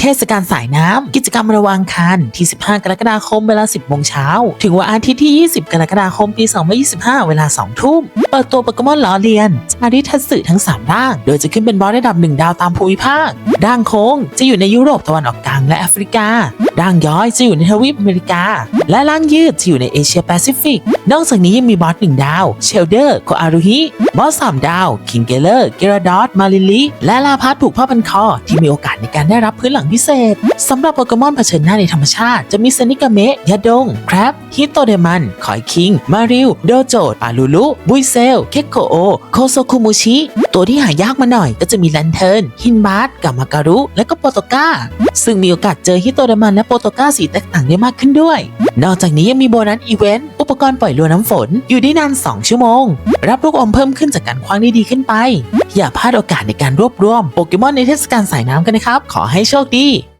เทศกาลสายน้ำ กิจกรรมระวังคันที่ 15 กรกฎาคมเวลา 10โมงเช้า ถึงวันอาทิตย์ที่ 20 กรกฎาคมปี 2025 เวลา 2 ทุ่ม เปิดตัวโปเกมอนล้อเลียนชาริทัสึทั้ง 3 ร่าง โดยจะขึ้นเป็นบอสระดับ 1 ดาวตามภูมิภาค ด่างโค้งจะอยู่ในยุโรปตะวันออกกลางและแอฟริกา ร่างย้อยจะอยู่ในทวีปอเมริกา และร่างยืดจะอยู่ในเอเชียแปซิฟิก นอกจากนี้ยังมีบอสหนึ่งดาว เชลเดอร์โคอารุฮิ บอสสามดาว คิงเกเลอร์ เกราดอสมาลิลิ และลาพัสผูกผ้าพันคอ ที่มีโอกาสในการได้รับพื้นหลังพิเศษ สำหรับโปเกมอนเผชิญหน้าในธรรมชาติ จะมีเซนิกาเมะยาดง ครับ ฮิโตเดมัน คอยคิง มาริว โดโจปาลูลุ บุยเซล เคโกโอ โคโซคุมุชิ ตัวที่หายากมาหน่อย ก็จะมีแลนเทิร์น ฮินบาร์ดกามาการุ และก็โปโตกา ซึ่งมีโอกาสเจอฮิโตดามันและโปโตก้าสีแตกต่างได้มากขึ้นด้วย นอกจากนี้ยังมีโบนัสอีเวนต์ อุปกรณ์ปล่อยเรือน้ำฝน อยู่ได้นาน 2 ชั่วโมง รับลูกอมเพิ่มขึ้นจากการคว้างได้ดีขึ้นไป อย่าพลาดโอกาสในการรวบรวมโปเกมอนในเทศกาลสายน้ำกันนะครับ ขอให้โชคดี